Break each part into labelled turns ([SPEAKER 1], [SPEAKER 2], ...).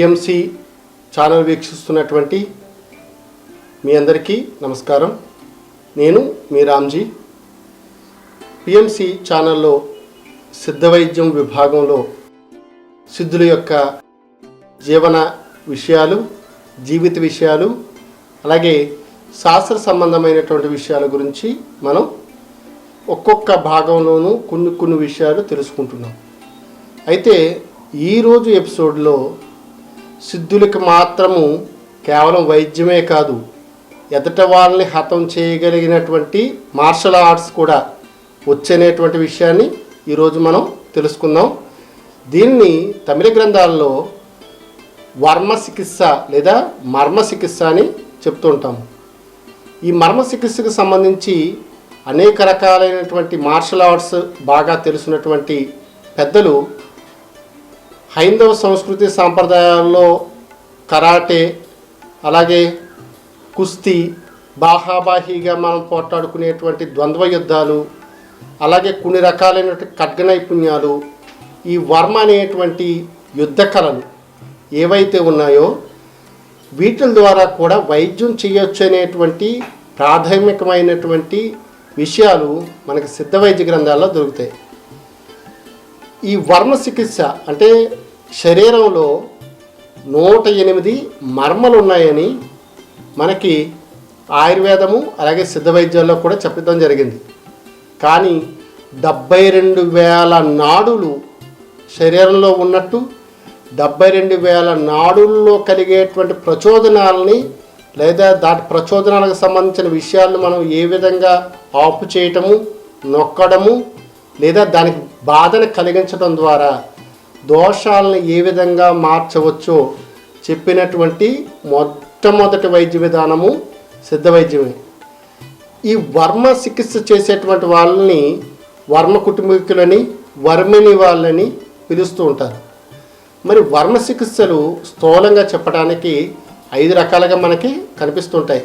[SPEAKER 1] PMC channel వీక్షిస్తున్నటువంటి మీ అందరికీ నమస్కారం. నేను మీ రామ్జీ. పిఎంసి ఛానల్లో సిద్ధ వైద్యం విభాగంలో సిద్ధుల యొక్క జీవన విషయాలు జీవిత విషయాలు అలాగే శాస్త్ర సంబంధమైనటువంటి విషయాల గురించి మనం ఒక్కొక్క భాగంలోనూ కొన్ని కొన్ని విషయాలు తెలుసుకుంటున్నాం. అయితే ఈరోజు ఎపిసోడ్లో సిద్ధులకు మాత్రము కేవలం వైద్యమే కాదు ఎదట వాళ్ళని హతం చేయగలిగినటువంటి మార్షల్ ఆర్ట్స్ కూడా వచ్చనేటువంటి విషయాన్ని ఈరోజు మనం తెలుసుకుందాం. దీన్ని తమిళ గ్రంథాల్లో వర్మ చికిత్స లేదా మర్మ చికిత్స అని చెప్తూ ఉంటాము ఈ మర్మ చికిత్సకు సంబంధించి అనేక రకాలైనటువంటి మార్షల్ ఆర్ట్స్ బాగా తెలిసినటువంటి పెద్దలు హైందవ సంస్కృతి సాంప్రదాయాల్లో కరాటే అలాగే కుస్తీ బాహాబాహీగా మనం పోట్లాడుకునేటువంటి ద్వంద్వ యుద్ధాలు అలాగే కొన్ని రకాలైనటువంటి ఖడ్గ నైపుణ్యాలు ఈ వర్మ అనేటువంటి యుద్ధ కళలు ఏవైతే ఉన్నాయో వీటి ద్వారా కూడా వైద్యం చేయొచ్చు అనేటువంటి ప్రాథమికమైనటువంటి విషయాలు మనకి సిద్ధ వైద్య గ్రంథాల్లో దొరుకుతాయి. ఈ వర్మ చికిత్స అంటే శరీరంలో నూట ఎనిమిది మర్మలు ఉన్నాయని మనకి ఆయుర్వేదము అలాగే సిద్ధ వైద్యాల్లో కూడా చెప్పడం జరిగింది. కానీ డెబ్బై రెండు వేల నాడులు శరీరంలో ఉన్నట్టు డెబ్బై రెండు వేల నాడుల్లో కలిగేటువంటి ప్రచోదనాలని లేదా దాటి ప్రచోదనాలకు సంబంధించిన విషయాలను మనం ఏ విధంగా ఆపు చేయటము నొక్కడము లేదా దానికి బాధను కలిగించడం ద్వారా దోషాలను ఏ విధంగా మార్చవచ్చో చెప్పినటువంటి మొట్టమొదటి వైద్య విధానము సిద్ధ వైద్యమే. ఈ వర్మ చికిత్స చేసేటువంటి వాళ్ళని వర్మ కుటుంబీకులని వర్మిని వాళ్ళని పిలుస్తూ ఉంటారు. మరి వర్మ చికిత్సలు స్థూలంగా చెప్పడానికి ఐదు రకాలుగా మనకి కనిపిస్తుంటాయి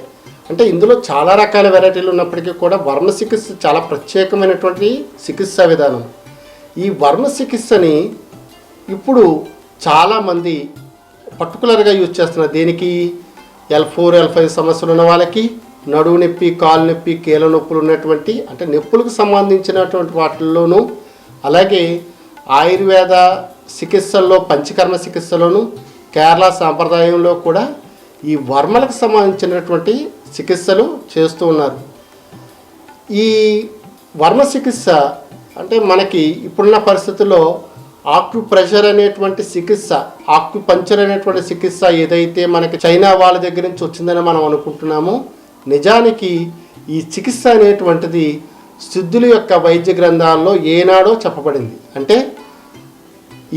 [SPEAKER 1] అంటే ఇందులో చాలా రకాల వెరైటీలు ఉన్నప్పటికీ కూడా వర్మ చికిత్స చాలా ప్రత్యేకమైనటువంటి చికిత్సా విధానం. ఈ వర్మ చికిత్సని ఇప్పుడు చాలామంది పర్టికులర్గా యూజ్ చేస్తున్నారు. దేనికి? ఎల్ ఫోర్ ఎల్ ఫైవ్ సమస్యలు ఉన్న వాళ్ళకి నడువు నొప్పి కాలు నొప్పి కీళ్ళ నొప్పులు ఉన్నటువంటి అంటే నొప్పులకు సంబంధించినటువంటి వాటిల్లోనూ అలాగే ఆయుర్వేద చికిత్సల్లో పంచకర్మ చికిత్సలోను కేరళ సాంప్రదాయంలో కూడా ఈ వర్మలకు సంబంధించినటువంటి చికిత్సలు చేస్తూ ఉన్నారు. ఈ వర్మ చికిత్స అంటే మనకి ఇప్పుడున్న పరిస్థితుల్లో ఆక్యు ప్రెషర్ అనేటువంటి చికిత్స ఆక్యు పంచర్ అనేటువంటి చికిత్స ఏదైతే మనకి చైనా వాళ్ళ దగ్గర నుంచి వచ్చిందని మనం అనుకుంటున్నామో నిజానికి ఈ చికిత్స అనేటువంటిది సిద్ధుల యొక్క వైద్య గ్రంథాల్లో ఏనాడో చెప్పబడింది. అంటే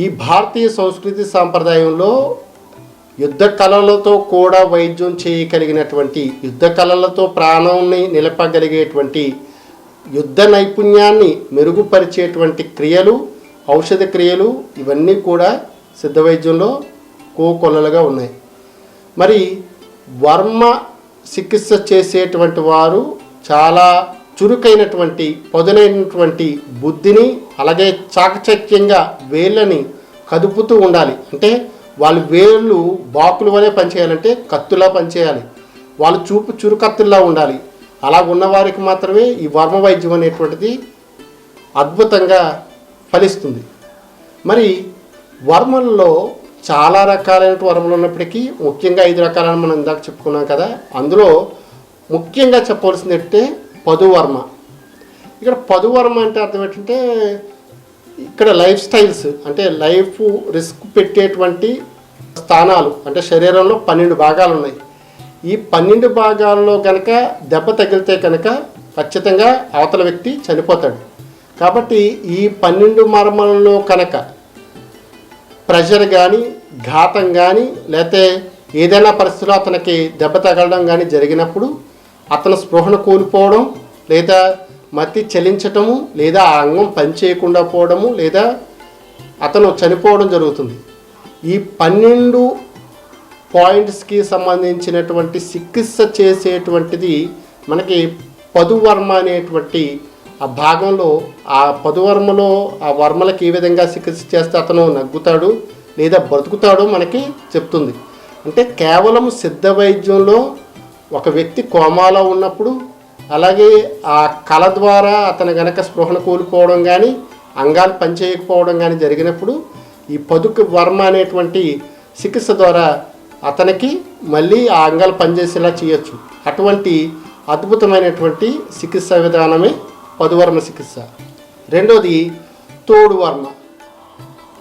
[SPEAKER 1] ఈ భారతీయ సంస్కృతి సాంప్రదాయంలో యుద్ధ కళలతో కూడా వైద్యం చేయగలిగినటువంటి యుద్ధ కళలతో ప్రాణాన్ని నిలపగలిగేటువంటి యుద్ధ నైపుణ్యాన్ని మెరుగుపరిచేటువంటి క్రియలు ఔషధ క్రియలు ఇవన్నీ కూడా సిద్ధ వైద్యంలో కోకొల్లలుగా ఉన్నాయి. మరి వర్మ చికిత్స చేసేటువంటి వారు చాలా చురుకైనటువంటి పదునైనటువంటి బుద్ధిని అలాగే చాకచక్యంగా వేళ్ళని కదుపుతూ ఉండాలి. అంటే వాళ్ళ వేళ్ళు బాకుల వలె పనిచేయాలంటే కత్తులా పనిచేయాలి. వాళ్ళు చూపు చురుకత్తుల్లా ఉండాలి. అలా ఉన్నవారికి మాత్రమే ఈ వర్మ వైద్యం అనేటువంటిది అద్భుతంగా ఫలిస్తుంది. మరి వర్మల్లో చాలా రకాలైన వర్మలు ఉన్నప్పటికీ ముఖ్యంగా ఐదు రకాలని మనం ఇందాక చెప్పుకున్నాం కదా అందులో ముఖ్యంగా చెప్పవలసింది అంటే పదువర్మ. ఇక్కడ పదువర్మ అంటే అర్థం ఏంటంటే ఇక్కడ లైఫ్ స్టైల్స్ అంటే లైఫ్ రిస్క్ పెట్టేటువంటి స్థానాలు అంటే శరీరంలో పన్నెండు భాగాలు ఉన్నాయి. ఈ పన్నెండు భాగాల్లో కనుక దెబ్బ తగిలితే కనుక ఖచ్చితంగా అవతల వ్యక్తి చనిపోతాడు. కాబట్టి ఈ పన్నెండు మర్మల్లో కనుక ప్రెషర్ కానీ ఘాతం కానీ లేతే ఏదైనా పరిస్థితిలో అతనికి దెబ్బ తగలడం కానీ జరిగినప్పుడు అతను స్పృహను కోల్పోవడం లేదా మతి చలించటము లేదా ఆ అంగం పనిచేయకుండా పోవడము లేదా అతను చనిపోవడం జరుగుతుంది. ఈ పన్నెండు పాయింట్స్కి సంబంధించినటువంటి చికిత్స చేసేటువంటిది మనకి పదువర్మ అనేటువంటి ఆ భాగంలో ఆ పదువర్మలో ఆ వర్మలకు ఏ విధంగా చికిత్స చేస్తే అతను నగ్గుతాడు లేదా బ్రతుకుతాడో మనకి చెప్తుంది. అంటే కేవలం సిద్ధ వైద్యంలో ఒక వ్యక్తి కోమాలో ఉన్నప్పుడు అలాగే ఆ కళ ద్వారా అతను గనక స్పృహను కోల్పోవడం కానీ అంగాలు పనిచేయకపోవడం కానీ జరిగినప్పుడు ఈ పదుకు వర్మ అనేటువంటి చికిత్స ద్వారా అతనికి మళ్ళీ ఆ అంగాలు పనిచేసేలా చేయొచ్చు. అటువంటి అద్భుతమైనటువంటి చికిత్సా విధానమే పదువర్మ చికిత్స. రెండోది తోడువర్మ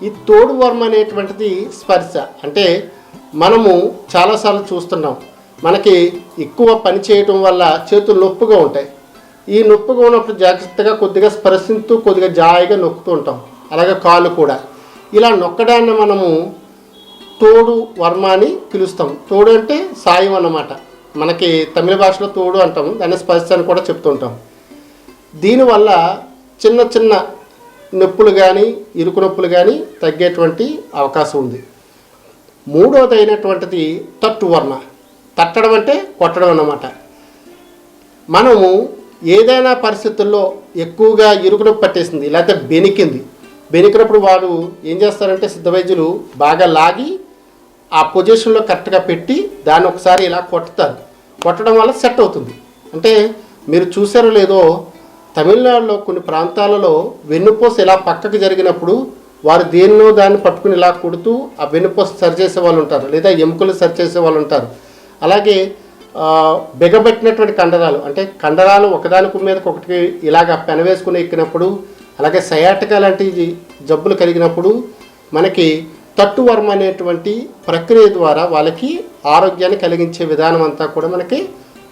[SPEAKER 1] ఈ తోడువర్మ అనేటువంటిది స్పర్శ. అంటే మనము చాలాసార్లు చూస్తున్నాం మనకి ఎక్కువ పని చేయటం వల్ల చేతులు నొప్పుగా ఉంటాయి. ఈ నొప్పిగా ఉన్నప్పుడు జాగ్రత్తగా కొద్దిగా స్పర్శిస్తూ కొద్దిగా జాయిగా నొక్కుతూ ఉంటాం. అలాగే కాళ్ళు కూడా. ఇలా నొక్కడాన్ని మనము తోడు వర్మ అని పిలుస్తాం. తోడు అంటే సాయం అన్నమాట. మనకి తమిళ భాషలో తోడు అంటాము. దాన్ని స్పర్శ అని కూడా చెప్తుంటాం దీనివల్ల చిన్న చిన్న నొప్పులు కానీ ఇరుకు నొప్పులు కానీ తగ్గేటువంటి అవకాశం ఉంది. మూడోది అయినటువంటిది తట్టు వర్మ. తట్టడం అంటే కొట్టడం అన్నమాట. మనము ఏదైనా పరిస్థితుల్లో ఎక్కువగా ఇరుకు పట్టేసింది లేకపోతే బెనికింది. బెనికినప్పుడు వాళ్ళు ఏం చేస్తారంటే సిద్ధ వైద్యులు బాగా లాగి ఆ పొజిషన్లో కరెక్ట్గా పెట్టి దాన్ని ఒకసారి ఇలా కొట్టుతారు కొట్టడం వల్ల సెట్ అవుతుంది. అంటే మీరు చూసారో లేదో తమిళనాడులో కొన్ని ప్రాంతాలలో వెన్నుపోస ఇలా పక్కకు జరిగినప్పుడు వారు దేన్నో దాన్ని పట్టుకుని ఇలా కొడుతూ ఆ వెన్నుపూస సరిచేసే వాళ్ళు ఉంటారు లేదా ఎముకలు సరిచేసే వాళ్ళు ఉంటారు. అలాగే బిగబెట్టినటువంటి కండరాలు అంటే కండరాలు ఒకదానికి మీదకి ఒకటి ఇలాగ పెనవేసుకుని ఎక్కినప్పుడు అలాగే సయాటిక లాంటి జబ్బులు కలిగినప్పుడు మనకి తట్టువర్మ అనేటువంటి ప్రక్రియ ద్వారా వాళ్ళకి ఆరోగ్యాన్ని కలిగించే విధానం అంతా కూడా మనకి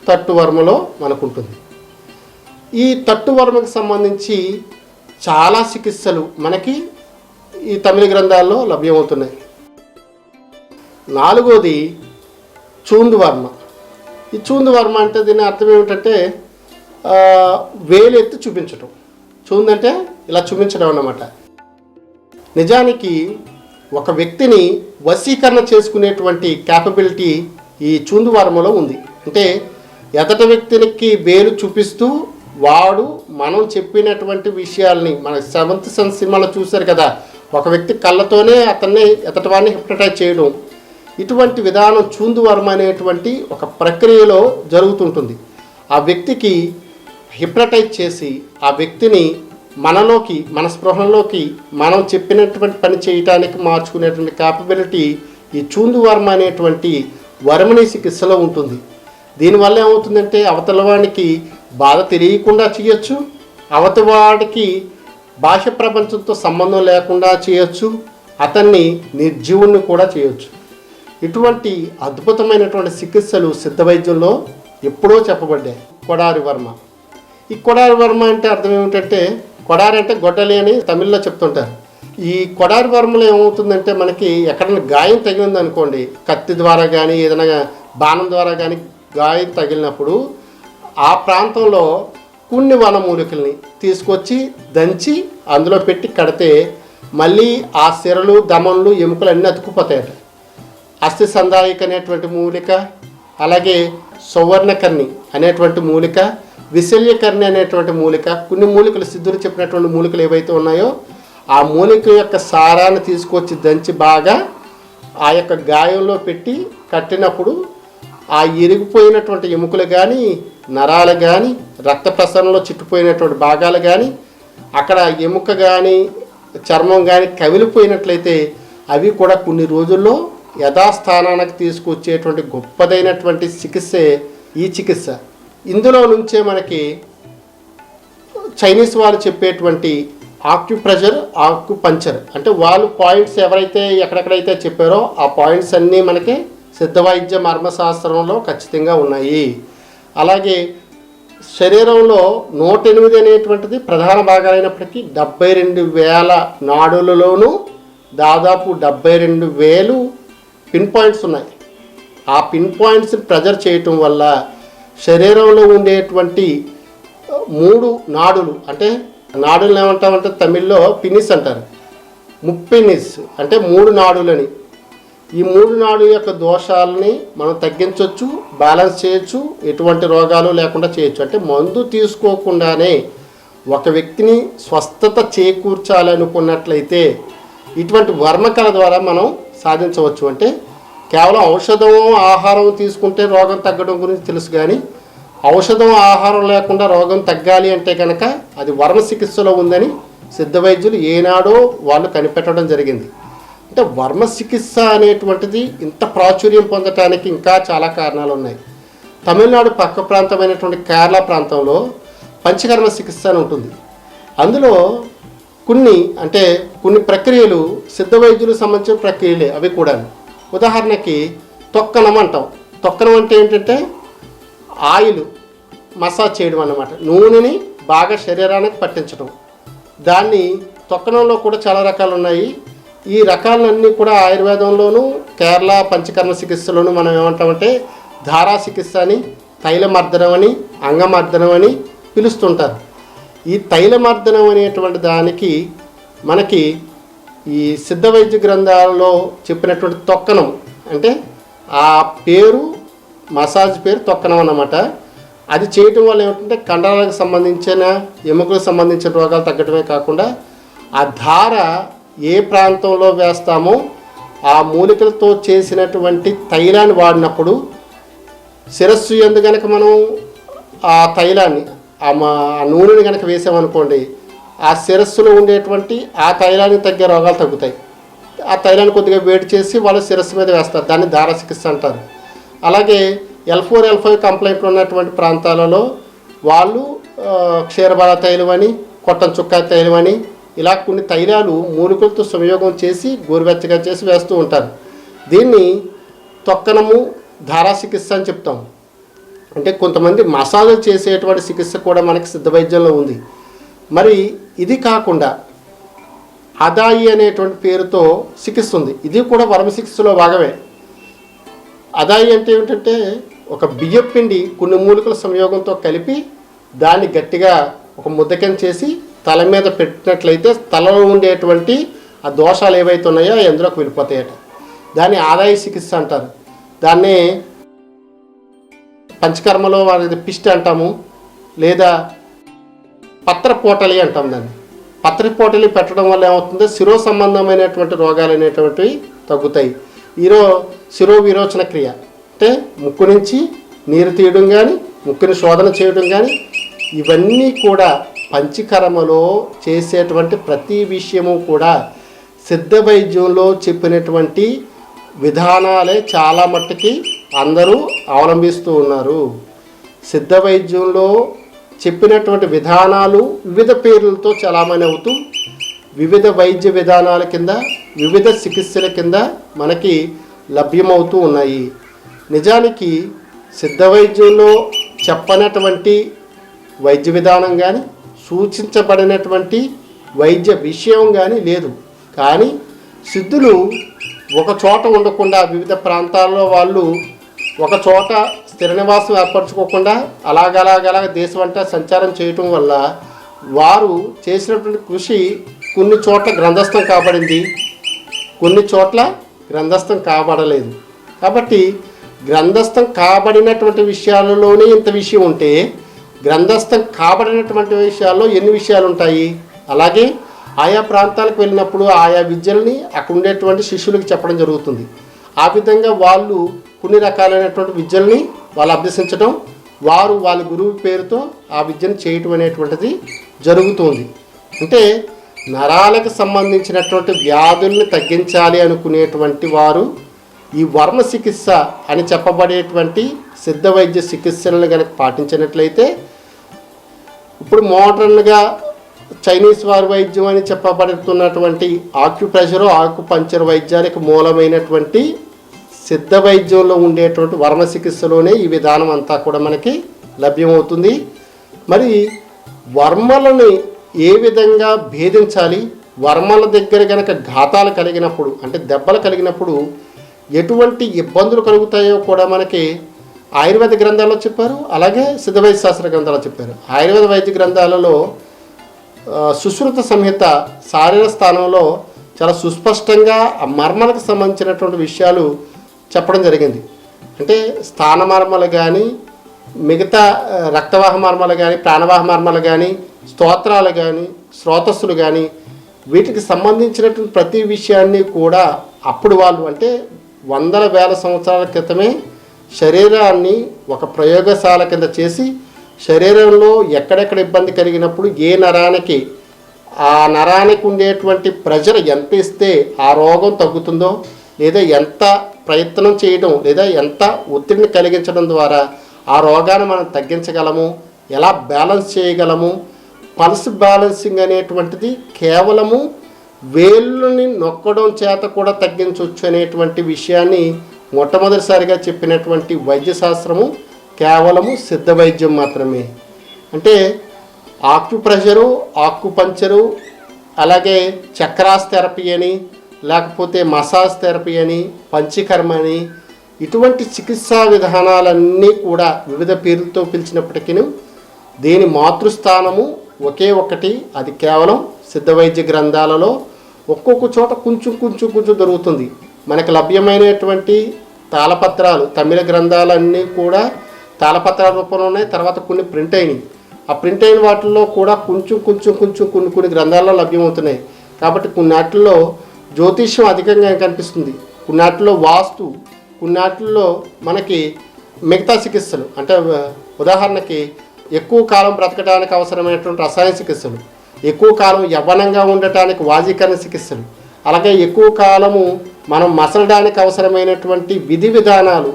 [SPEAKER 1] తట్టువర్మలో మనకు ఉంటుంది ఈ తట్టువర్మకు సంబంధించి చాలా చికిత్సలు మనకి ఈ తమిళ గ్రంథాల్లో లభ్యమవుతున్నాయి. నాలుగోది చూందువర్మ. ఈ చూందువర్మ అంటే దీని అర్థం ఏమిటంటే వేలెత్తి వేలు ఎత్తి చూపించటం. చూందు అంటే ఇలా చూపించడం అన్నమాట. నిజానికి ఒక వ్యక్తిని వశీకరణ చేసుకునేటువంటి క్యాపబిలిటీ ఈ చూందువర్మలో ఉంది. అంటే ఎదట వ్యక్తికి వేలు చూపిస్తూ వాడు మనం చెప్పినటువంటి విషయాల్ని మన సెవెంత్ సెన్స్ సినిమాలో చూశారు కదా ఒక వ్యక్తి కళ్ళతోనే అతన్ని ఎదటి హిప్నటైజ్ చేయడం ఇటువంటి విధానం చూందువర్మ అనేటువంటి ఒక ప్రక్రియలో జరుగుతుంటుంది. ఆ వ్యక్తికి హిప్నటైజ్ చేసి ఆ వ్యక్తిని మనలోకి మన స్పృహలోకి మనం చెప్పినటువంటి పని చేయటానికి మార్చుకునేటువంటి క్యాపబిలిటీ ఈ చూందు వర్మ అనేటువంటి వర్మని చికిత్సలో ఉంటుంది. దీనివల్ల ఏమవుతుందంటే అవతలవాడికి బాధ తెలియకుండా చేయొచ్చు అవతవాడికి భాష ప్రపంచంతో సంబంధం లేకుండా చేయొచ్చు అతన్ని నిర్జీవుణ్ణి కూడా చేయొచ్చు. ఇటువంటి అద్భుతమైనటువంటి చికిత్సలు సిద్ధ వైద్యంలో ఎప్పుడో చెప్పబడ్డాయి. కొడారి వర్మ. ఈ కొడారి వర్మ అంటే అర్థం ఏమిటంటే కొడారి అంటే గొడ్డలి అని తమిళ్ళో చెప్తుంటారు. ఈ కొడారి వర్మలో ఏమవుతుందంటే మనకి ఎక్కడైనా గాయం తగిలింది అనుకోండి కత్తి ద్వారా కానీ ఏదైనా బాణం ద్వారా కానీ గాయం తగిలినప్పుడు ఆ ప్రాంతంలో కొన్ని వనమూలికల్ని తీసుకొచ్చి దంచి అందులో పెట్టి కడితే మళ్ళీ ఆ సిరలు దమన్లు ఎముకలు అన్నీ అతుక్కుపోతాయట. అస్థి సందాయిక అనేటువంటి మూలిక అలాగే సువర్ణకర్ణి అనేటువంటి మూలిక విశల్యకర్ణి అనేటువంటి మూలిక కొన్ని మూలికలు సిద్ధులు చెప్పినటువంటి మూలికలు ఏవైతే ఉన్నాయో ఆ మూలిక యొక్క సారాన్ని తీసుకొచ్చి దంచి బాగా ఆ యొక్క గాయంలో పెట్టి కట్టినప్పుడు ఆ ఇరిగిపోయినటువంటి ఎముకలు కానీ నరాలు కానీ రక్త ప్రసరణలో చిట్టుపోయినటువంటి భాగాలు కానీ అక్కడ ఎముక కానీ చర్మం కానీ కవిలిపోయినట్లయితే అవి కూడా కొన్ని రోజుల్లో యథాస్థానానికి తీసుకొచ్చేటువంటి గొప్పదైనటువంటి చికిత్సే ఈ చికిత్స. ఇందులో నుంచే మనకి చైనీస్ వాళ్ళు చెప్పేటువంటి ఆక్యుప్రెషర్ ఆక్యుపంచర్. అంటే వాళ్ళు పాయింట్స్ ఎవరైతే ఎక్కడెక్కడైతే చెప్పారో ఆ పాయింట్స్ అన్నీ మనకి సిద్ధవైద్య మర్మశాస్త్రంలో ఖచ్చితంగా ఉన్నాయి. అలాగే శరీరంలో నూట ఎనిమిది అనేటువంటిది ప్రధాన భాగాలైనప్పటికీ డెబ్బై రెండు వేల నాడులలోనూ దాదాపు డెబ్బై రెండు వేలు పిన్ పాయింట్స్ ఉన్నాయి. ఆ పిన్ పాయింట్స్ని ప్రెజర్ చేయటం వల్ల శరీరంలో ఉండేటువంటి మూడు నాడులు అంటే నాడులు ఏమంటామంటే తమిళ్ళో పినిస్ అంటారు. ముప్పినిస్ అంటే మూడు నాడులని. ఈ మూడు నాడు యొక్క దోషాలని మనం తగ్గించవచ్చు బ్యాలెన్స్ చేయొచ్చు ఎటువంటి రోగాలు లేకుండా చేయొచ్చు. అంటే మందు తీసుకోకుండానే ఒక వ్యక్తిని స్వస్థత చేకూర్చాలనుకున్నట్లయితే ఇటువంటి వర్మకళ ద్వారా మనం సాధించవచ్చు. అంటే కేవలం ఔషధం ఆహారం తీసుకుంటే రోగం తగ్గడం గురించి తెలుసు కానీ ఔషధం ఆహారం లేకుండా రోగం తగ్గాలి అంటే కనుక అది వర్మ చికిత్సలో ఉందని సిద్ధ వైద్యులు ఏనాడో వాళ్ళు కనిపెట్టడం జరిగింది. అంటే వర్మ చికిత్స అనేటువంటిది ఇంత ప్రాచుర్యం పొందటానికి ఇంకా చాలా కారణాలు ఉన్నాయి. తమిళనాడు పక్క ప్రాంతమైనటువంటి కేరళ ప్రాంతంలో పంచకర్మ చికిత్స అని ఉంటుంది. అందులో కొన్ని అంటే కొన్ని ప్రక్రియలు సిద్ధ వైద్యులకు సంబంధించిన ప్రక్రియలే అవి కూడా ఉదాహరణకి తొక్కనం అంటాం. తొక్కనం అంటే ఏంటంటే ఆయిల్ మసాజ్ చేయడం అన్నమాట. నూనెని బాగా శరీరానికి పట్టించడం. దాన్ని తొక్కనంలో కూడా చాలా రకాలు ఉన్నాయి. ఈ రకాలన్నీ కూడా ఆయుర్వేదంలోను కేరళ పంచకర్మ చికిత్సలోను మనం ఏమంటామంటే ధారా చికిత్స అని తైలమర్దనం అని అంగమర్దనం అని పిలుస్తుంటారు. ఈ తైలమర్దనం అనేటువంటి దానికి మనకి ఈ సిద్ధ వైద్య గ్రంథాలలో చెప్పినటువంటి తొక్కనం అంటే ఆ పేరు మసాజ్ పేరు తొక్కనం అన్నమాట. అది చేయటం వల్ల ఏమిటంటే కండరాలకు సంబంధించిన ఎముకలకు సంబంధించిన రోగాలు తగ్గటమే కాకుండా ఆ ధార ఏ ప్రాంతంలో వేస్తామో ఆ మూలికలతో చేసినటువంటి తైలాన్ని వాడినప్పుడు శిరస్సు ఎందు కనుక మనం ఆ తైలాన్ని ఆ మా నూనెని కనుక వేసామనుకోండి ఆ శిరస్సులో ఉండేటువంటి ఆ తైలానికి తగ్గే రోగాలు తగ్గుతాయి. ఆ తైలాన్ని కొద్దిగా వేడి చేసి వాళ్ళు శిరస్సు మీద వేస్తారు. దాన్ని దార చికిత్స అంటారు. అలాగే ఎల్ ఫోర్ ఎల్ ఫైవ్ కంప్లైంట్లు ఉన్నటువంటి ప్రాంతాలలో వాళ్ళు క్షీరబాల తైలం అని కొట్టం చుక్క తైలం అని ఇలా కొన్ని తైలాలు మూలికలతో సంయోగం చేసి గోరువెచ్చగా చేసి వేస్తూ ఉంటారు. దీన్ని తొక్కనము ధారా చికిత్స అని చెప్తాం. అంటే కొంతమంది మసాజులు చేసేటువంటి చికిత్స కూడా మనకి సిద్ధ వైద్యంలో ఉంది. మరి ఇది కాకుండా అదాయి అనేటువంటి పేరుతో చికిత్స ఉంది. ఇది కూడా వరమ చికిత్సలో భాగమే. అదాయి అంటే ఏమిటంటే ఒక బియ్యం పిండి కొన్ని మూలికల సంయోగంతో కలిపి దాన్ని గట్టిగా ఒక ముద్దకం చేసి తల మీద పెట్టినట్లయితే తలలో ఉండేటువంటి ఆ దోషాలు ఏవైతే ఉన్నాయో అవి అందులోకి వెళ్ళిపోతాయట. దాన్ని ఆదాయ చికిత్స అంటారు. దాన్ని పంచకర్మలో వారి పిష్టి అంటాము లేదా పత్ర పోటలి అంటాం దాన్ని. పత్ర పోటలి పెట్టడం వల్ల ఏమవుతుందో శిరో సంబంధమైనటువంటి రోగాలు అనేటువంటివి తగ్గుతాయి. ఈరో శిరో విరోచన క్రియ. అంటే ముక్కు నుంచి నీరు తీయడం కానీ ముక్కుని శోధన చేయడం కానీ ఇవన్నీ కూడా పంచకర్మలో చేసేటువంటి ప్రతి విషయము కూడా సిద్ధ వైద్యంలో చెప్పినటువంటి విధానాలే చాలా మట్టుకి అందరూ అవలంబిస్తూ ఉన్నారు. సిద్ధ వైద్యంలో చెప్పినటువంటి విధానాలు వివిధ పేర్లతో చలామణి అవుతూ వివిధ వైద్య విధానాల కింద వివిధ చికిత్సల కింద మనకి లభ్యమవుతూ ఉన్నాయి. నిజానికి సిద్ధ వైద్యంలో చెప్పనటువంటి వైద్య విధానం కానీ సూచించబడినటువంటి వైద్య విషయం కానీ లేదు. కానీ సిద్ధులు ఒక చోట ఉండకుండా వివిధ ప్రాంతాల్లో వాళ్ళు ఒక చోట స్థిర నివాసం ఏర్పరచుకోకుండా అలాగలాగలాగ దేశం అంతా సంచారం చేయటం వల్ల వారు చేసినటువంటి కృషి కొన్ని చోట్ల గ్రంథస్థం కాబడింది కొన్ని చోట్ల గ్రంథస్థం కాబడలేదు. కాబట్టి గ్రంథస్థం కాబడినటువంటి విషయాలలోనే ఇంత విషయం ఉంటే గ్రంథస్థం కాబడినటువంటి విషయాల్లో ఎన్ని విషయాలు ఉంటాయి? అలాగే ఆయా ప్రాంతాలకు వెళ్ళినప్పుడు ఆయా విద్యల్ని అక్కడ ఉండేటువంటి శిష్యులకు చెప్పడం జరుగుతుంది. ఆ విధంగా వాళ్ళు కొన్ని రకాలైనటువంటి విద్యల్ని వాళ్ళు అభ్యసించడం వారు వాళ్ళ గురువు పేరుతో ఆ విద్యను చేయటం అనేటువంటిది జరుగుతుంది. అంటే నరాలకు సంబంధించినటువంటి వ్యాధుల్ని తగ్గించాలి అనుకునేటువంటి వారు ఈ వర్మ చికిత్స అని చెప్పబడేటువంటి సిద్ధ వైద్య చికిత్సలను కనుక పాటించినట్లయితే ఇప్పుడు మోడర్న్గా చైనీస్ వారి వైద్యం అని చెప్పబడుతున్నటువంటి ఆక్యుప్రెషర్ ఆకుపంచర్ వైద్యానికి మూలమైనటువంటి సిద్ధ వైద్యంలో ఉండేటువంటి వర్మ చికిత్సలోనే ఈ విధానం అంతా కూడా మనకి లభ్యమవుతుంది. మరి వర్మలని ఏ విధంగా భేదించాలి? వర్మల దగ్గర కనుక ఘాతాలు కలిగినప్పుడు అంటే దెబ్బలు కలిగినప్పుడు ఎటువంటి ఇబ్బందులు కలుగుతాయో కూడా మనకి ఆయుర్వేద గ్రంథాల్లో చెప్పారు. అలాగే సిద్ధ వైద్య శాస్త్ర గ్రంథాల్లో చెప్పారు. ఆయుర్వేద వైద్య గ్రంథాలలో సుశ్రుత సంహిత శారీర స్థానంలో చాలా సుస్పష్టంగా ఆ మర్మలకు సంబంధించినటువంటి విషయాలు చెప్పడం జరిగింది. అంటే స్థాన మర్మలు కానీ మిగతా రక్తవాహ మర్మలు కానీ ప్రాణవాహ మర్మలు కానీ స్తోత్రాలు కానీ స్రోతస్సులు కానీ వీటికి సంబంధించినటువంటి ప్రతి విషయాన్ని కూడా అప్పుడు వాళ్ళు అంటే వందల వేల సంవత్సరాల క్రితమే శరీరాన్ని ఒక ప్రయోగశాల కింద చేసి శరీరంలో ఎక్కడెక్కడ ఇబ్బంది కలిగినప్పుడు ఏ నరానికి ఆ నరానికి ఉండేటువంటి ప్రెజర్ ఎంత ఇస్తే ఆ రోగం తగ్గుతుందో లేదా ఎంత ప్రయత్నం చేయడం లేదా ఎంత ఒత్తిడిని కలిగించడం ద్వారా ఆ రోగాన్ని మనం తగ్గించగలము? ఎలా బ్యాలెన్స్ చేయగలము? పల్స్ బ్యాలెన్సింగ్ అనేటువంటిది కేవలము వేళ్ళని నొక్కడం చేత కూడా తగ్గించవచ్చు అనేటువంటి విషయాన్ని మొట్టమొదటిసారిగా చెప్పినటువంటి వైద్యశాస్త్రము కేవలము సిద్ధ వైద్యం మాత్రమే. అంటే ఆక్యుప్రెషరు ఆక్యుపంచరు అలాగే చక్రాస్ థెరపీ అని లేకపోతే మసాజ్ థెరపీ అని పంచకర్మ అని ఇటువంటి చికిత్సా విధానాలన్నీ కూడా వివిధ పేర్లతో పిలిచినప్పటికీ దీని మాతృస్థానము ఒకే ఒకటి. అది కేవలం సిద్ధ వైద్య గ్రంథాలలో ఒక్కొక్క చోట కొంచెం కొంచెం కొంచెం దొరుకుతుంది. మనకు లభ్యమైనటువంటి తాళపత్రాలు తమిళ గ్రంథాలన్నీ కూడా తాళపత్రాల రూపంలో ఉన్నాయి తర్వాత కొన్ని ప్రింట్ అయినాయి. ఆ ప్రింట్ అయిన వాటిల్లో కూడా కొంచెం కొంచెం కొంచెం కొన్ని కొన్ని గ్రంథాల్లో లభ్యమవుతున్నాయి. కాబట్టి కొన్నాటిల్లో జ్యోతిష్యం అధికంగా కనిపిస్తుంది. కొన్నాటిలో వాస్తు కొన్నాటిలో మనకి మిగతా చికిత్సలు. అంటే ఉదాహరణకి ఎక్కువ కాలం బ్రతకడానికి అవసరమైనటువంటి రసాయన చికిత్సలు. ఎక్కువ కాలం యవ్వనంగా ఉండటానికి వాజీకరణ చికిత్సలు. అలాగే ఎక్కువ కాలము మనం మసలడానికి అవసరమైనటువంటి విధి విధానాలు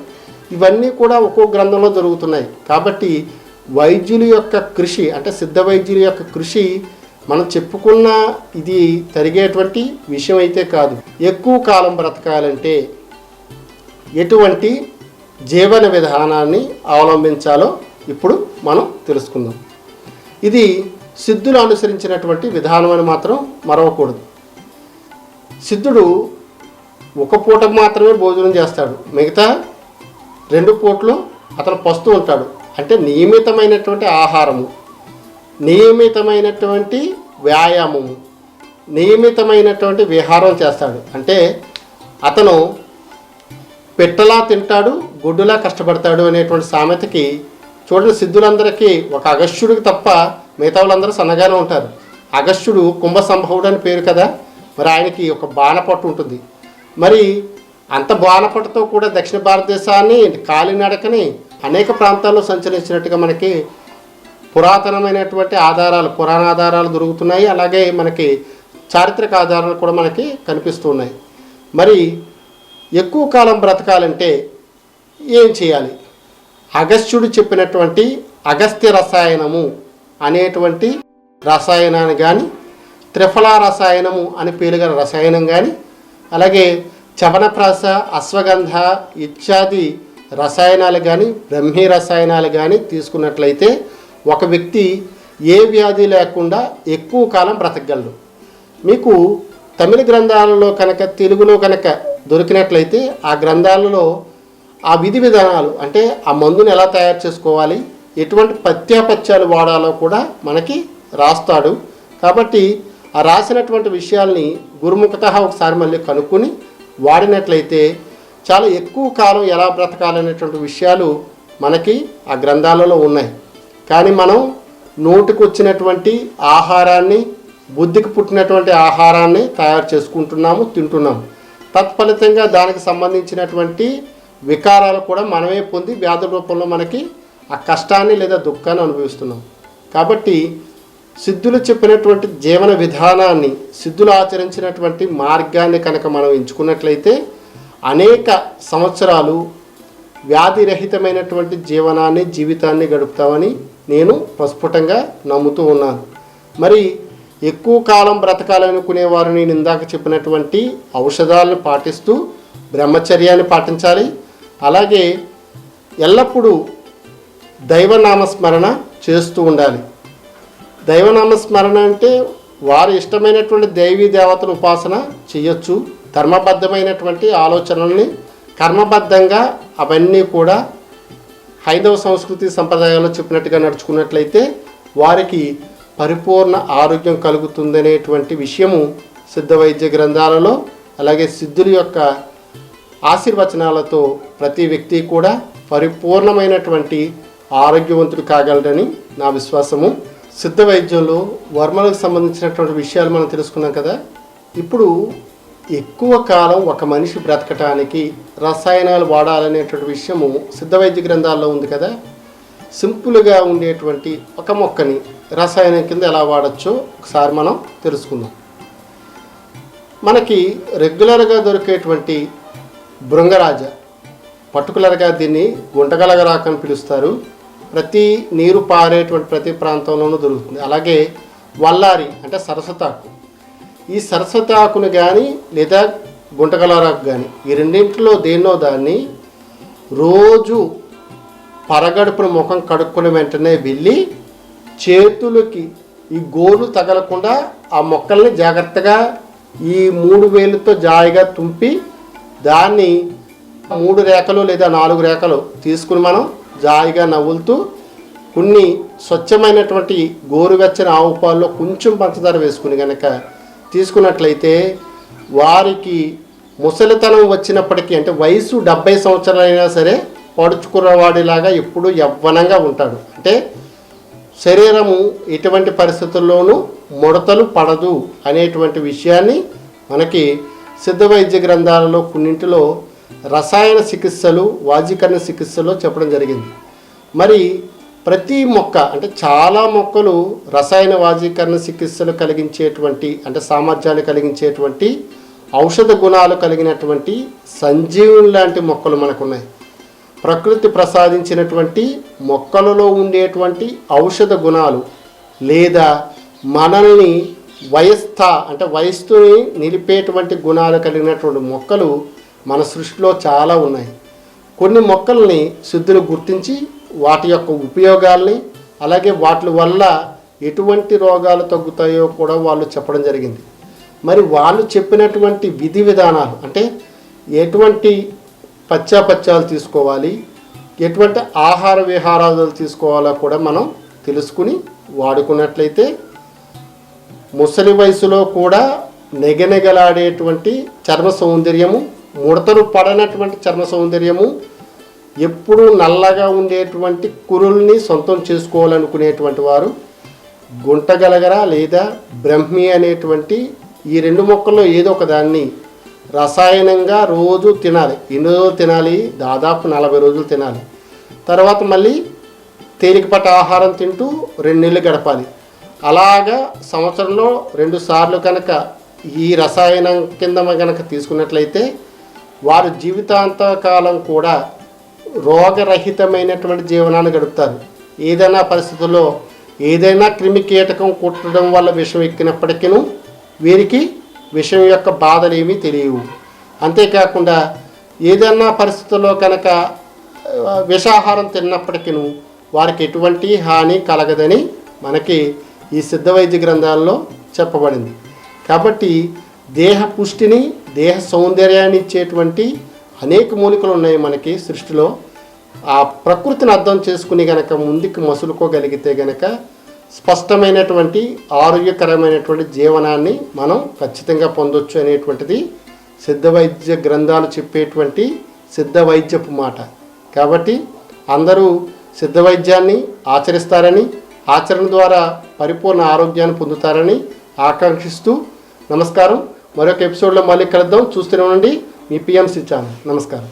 [SPEAKER 1] ఇవన్నీ కూడా ఒక్కో గ్రంథంలో దొరుకుతున్నాయి కాబట్టి వైద్యుల యొక్క కృషి అంటే సిద్ధ వైద్యుల యొక్క కృషి మనం చెప్పుకున్న ఇది జరిగేటువంటి విషయం అయితే కాదు. ఎక్కువ కాలం బ్రతకాలంటే ఎటువంటి జీవన విధానాన్ని అవలంబించాలో ఇప్పుడు మనం తెలుసుకుందాం. ఇది సిద్ధులు అనుసరించినటువంటి విధానం అని మాత్రం మరవకూడదు. సిద్ధుడు ఒక పూట మాత్రమే భోజనం చేస్తాడు. మిగతా రెండు పూటలు అతను పస్తూ ఉంటాడు. అంటే నియమితమైనటువంటి ఆహారము. నియమితమైనటువంటి వ్యాయామము నియమితమైనటువంటి విహారం చేస్తాడు. అంటే అతను పెట్టలా తింటాడు గుడ్డులా కష్టపడతాడు అనేటువంటి సామెతకి చూడండి సిద్ధులందరికీ ఒక అగస్యుడికి తప్ప మిగతా వాళ్ళందరూ సన్నగానే ఉంటారు. అగస్త్యుడు కుంభ సంభవుడు అని పేరు కదా మరి ఆయనకి ఒక బాణపట్టు ఉంటుంది. మరి అంత బాణపట్టుతో కూడా దక్షిణ భారతదేశాన్ని కాలినడకని అనేక ప్రాంతాల్లో సంచరించినట్టుగా మనకి పురాతనమైనటువంటి ఆధారాలు పురాణ ఆధారాలు దొరుకుతున్నాయి. అలాగే మనకి చారిత్రక ఆధారాలు కూడా మనకి కనిపిస్తున్నాయి మరి ఎక్కువ కాలం బ్రతకాలంటే ఏం చేయాలి? అగస్త్యుడు చెప్పినటువంటి అగస్త్య రసాయనము అనేటువంటి రసాయనాన్ని కానీ త్రిఫల రసాయనము అని పేరుగల రసాయనం కానీ అలాగే చవనప్రాస అశ్వగంధ ఇత్యాది రసాయనాలు కానీ బ్రహ్మీ రసాయనాలు కానీ తీసుకున్నట్లయితే ఒక వ్యక్తి ఏ వ్యాధి లేకుండా ఎక్కువ కాలం బ్రతకగలడు. మీకు తమిళ గ్రంథాలలో కనుక తెలుగులో కనుక దొరికినట్లయితే ఆ గ్రంథాలలో ఆ విధి విధానాలు అంటే ఆ మందుని ఎలా తయారు చేసుకోవాలి ఎటువంటి పత్యాపత్యాలు వాడాలో కూడా మనకి రాస్తాడు. కాబట్టి ఆ రాసినటువంటి విషయాల్ని గురుముఖత ఒకసారి మళ్ళీ కనుక్కొని వాడినట్లయితే చాలా ఎక్కువ కాలం ఎలా బ్రతకాలనేటువంటి విషయాలు మనకి ఆ గ్రంథాలలో ఉన్నాయి. కానీ మనం నోటికి వచ్చినటువంటి ఆహారాన్ని బుద్ధికి పుట్టినటువంటి ఆహారాన్ని తయారు చేసుకుంటున్నాము తింటున్నాము. తత్ఫలితంగా దానికి సంబంధించినటువంటి వికారాలు కూడా మనమే పొంది వ్యాధి రూపంలో మనకి ఆ కష్టాన్ని లేదా దుఃఖాన్ని అనుభవిస్తున్నాం. కాబట్టి సిద్ధులు చెప్పినటువంటి జీవన విధానాన్ని సిద్ధులు ఆచరించినటువంటి మార్గాన్ని కనుక మనం ఎంచుకున్నట్లయితే అనేక సంవత్సరాలు వ్యాధిరహితమైనటువంటి జీవనాన్ని జీవితాన్ని గడుపుతామని నేను ప్రస్ఫుటంగా నమ్ముతూ ఉన్నాను. మరి ఎక్కువ కాలం బ్రతకాలనుకునేవారు నేను ఇందాక చెప్పినటువంటి ఔషధాలను పాటిస్తూ బ్రహ్మచర్యాన్ని పాటించాలి. అలాగే ఎల్లప్పుడూ దైవనామస్మరణ చేస్తూ ఉండాలి. దైవనామస్మరణ అంటే వారు ఇష్టమైనటువంటి దైవీ దేవతల ఉపాసన చేయొచ్చు. ధర్మబద్ధమైనటువంటి ఆలోచనల్ని కర్మబద్ధంగా అవన్నీ కూడా హైందవ సంస్కృతి సంప్రదాయాల్లో చెప్పినట్టుగా నడుచుకున్నట్లయితే వారికి పరిపూర్ణ ఆరోగ్యం కలుగుతుందనేటువంటి విషయము సిద్ధ వైద్య గ్రంథాలలో అలాగే సిద్ధుల యొక్క ఆశీర్వచనాలతో ప్రతి వ్యక్తి కూడా పరిపూర్ణమైనటువంటి ఆరోగ్యవంతుడు కాగలడని నా విశ్వాసము. సిద్ధ వైద్యంలో వర్మలకు సంబంధించినటువంటి విషయాలు మనం తెలుసుకున్నాం కదా. ఇప్పుడు ఎక్కువ కాలం ఒక మనిషి బ్రతకటానికి రసాయనాలు వాడాలనేటువంటి విషయము సిద్ధ వైద్య గ్రంథాల్లో ఉంది కదా. సింపుల్గా ఉండేటువంటి ఒక మొక్కని రసాయనం కింద ఎలా వాడచ్చో ఒకసారి మనం తెలుసుకుందాం. మనకి రెగ్యులర్గా దొరికేటువంటి బృంగరాజ పర్టికులర్గా దీన్ని గుంటగలగరాక అని పిలుస్తారు. ప్రతి నీరు పారేటువంటి ప్రతి ప్రాంతంలోనూ దొరుకుతుంది. అలాగే వల్లారి అంటే సరసతాకు ఈ సరస్వతాకును కానీ లేదా గుంటగలరాకు కానీ ఈ రెండింటిలో దేన్నో దాన్ని రోజు పరగడుపున ముఖం కడుక్కుని వెంటనే వెళ్ళి చేతులకి ఈ గోలు తగలకుండా ఆ మొక్కల్ని జాగ్రత్తగా ఈ మూడు వేలుతో జాయిగా తుంపి దాన్ని మూడు రేఖలు లేదా నాలుగు రేఖలు తీసుకుని మనం జాయిగా నవ్వులుతూ కొన్ని స్వచ్ఛమైనటువంటి గోరువెచ్చని ఆవు పాల్లో కొంచెం పంచదార వేసుకుని కనుక తీసుకున్నట్లయితే వారికి ముసలితనం వచ్చినప్పటికీ అంటే వయసు డెబ్బై సంవత్సరాలైనా సరే పడుచుకున్నవాడిలాగా ఎప్పుడూ యవ్వనంగా ఉంటాడు. అంటే శరీరము ఎటువంటి పరిస్థితుల్లోనూ ముడతలు పడదు అనేటువంటి విషయాన్ని మనకి సిద్ధ వైద్య గ్రంథాలలో కొన్నింటిలో రసాయన చికిత్సలు వాజీకరణ చికిత్సలో చెప్పడం జరిగింది. మరి ప్రతి మొక్క అంటే చాలా మొక్కలు రసాయన వాజీకరణ చికిత్సలు కలిగించేటువంటి అంటే సామర్థ్యాలు కలిగించేటువంటి ఔషధ గుణాలు కలిగినటువంటి సంజీవుని లాంటి మొక్కలు మనకున్నాయి. ప్రకృతి ప్రసాదించినటువంటి మొక్కలలో ఉండేటువంటి ఔషధ గుణాలు లేదా మనల్ని వయస్థ అంటే వయస్సుని నిలిపేటువంటి గుణాలు కలిగినటువంటి మొక్కలు మన సృష్టిలో చాలా ఉన్నాయి. కొన్ని మొక్కల్ని శుద్ధులు గుర్తించి వాటి యొక్క ఉపయోగాల్ని అలాగే వాటి వల్ల ఎటువంటి రోగాలు తగ్గుతాయో కూడా వాళ్ళు చెప్పడం జరిగింది. మరి వాళ్ళు చెప్పినటువంటి విధి విధానాలు అంటే ఎటువంటి పచ్చాపచ్చాలు తీసుకోవాలి ఎటువంటి ఆహార విహారాలు తీసుకోవాలో కూడా మనం తెలుసుకుని వాడుకున్నట్లయితే ముసలి వయసులో కూడా నెగనెగలాడేటువంటి చర్మ సౌందర్యము ముడతలు పడనటువంటి చర్మ సౌందర్యము ఎప్పుడు నల్లగా ఉండేటువంటి కురుల్ని సొంతం చేసుకోవాలనుకునేటువంటి వారు గుంటగలగర లేదా బ్రహ్మి అనేటువంటి ఈ రెండు మొక్కల్లో ఏదో ఒక దాన్ని రసాయనంగా రోజు తినాలి. ఎన్ని రోజులు తినాలి? దాదాపు నలభై రోజులు తినాలి. తర్వాత మళ్ళీ తేలికపాటి ఆహారం తింటూ రెండు నెలలు గడపాలి. అలాగా సంవత్సరంలో రెండు సార్లు కనుక ఈ రసాయనం కింద కనుక తీసుకున్నట్లయితే వారు జీవితాంతకాలం కూడా రోగరహితమైనటువంటి జీవనాన్ని గడుపుతారు. ఏదైనా పరిస్థితుల్లో ఏదైనా క్రిమి కీటకం కుట్టడం వల్ల విషం ఎక్కినప్పటికీ వీరికి విషం యొక్క బాధలు ఏమీ తెలియవు. అంతేకాకుండా ఏదైనా పరిస్థితుల్లో కనుక విషాహారం తిన్నప్పటికీ వారికి ఎటువంటి హాని కలగదని మనకి ఈ సిద్ధ వైద్య గ్రంథాల్లో చెప్పబడింది. కాబట్టి దేహ పుష్టిని దేహ సౌందర్యాన్ని ఇచ్చేటువంటి అనేక మూలికలు ఉన్నాయి మనకి సృష్టిలో. ఆ ప్రకృతిని అర్థం చేసుకుని గనక ముందుకు మసులుకోగలిగితే గనక స్పష్టమైనటువంటి ఆరోగ్యకరమైనటువంటి జీవనాన్ని మనం ఖచ్చితంగా పొందొచ్చు అనేటువంటిది సిద్ధ వైద్య గ్రంథాలు చెప్పేటువంటి సిద్ధ వైద్యపు మాట. కాబట్టి అందరూ సిద్ధ వైద్యాన్ని ఆచరిస్తారని ఆచరణ ద్వారా పరిపూర్ణ ఆరోగ్యాన్ని పొందుతారని ఆకాంక్షిస్తూ నమస్కారం. మరొక ఎపిసోడ్లో మళ్ళీ కలుద్దాం. చూస్తూనే ఉండండి. మీ పిఎంసి ఛానల్ నమస్కారం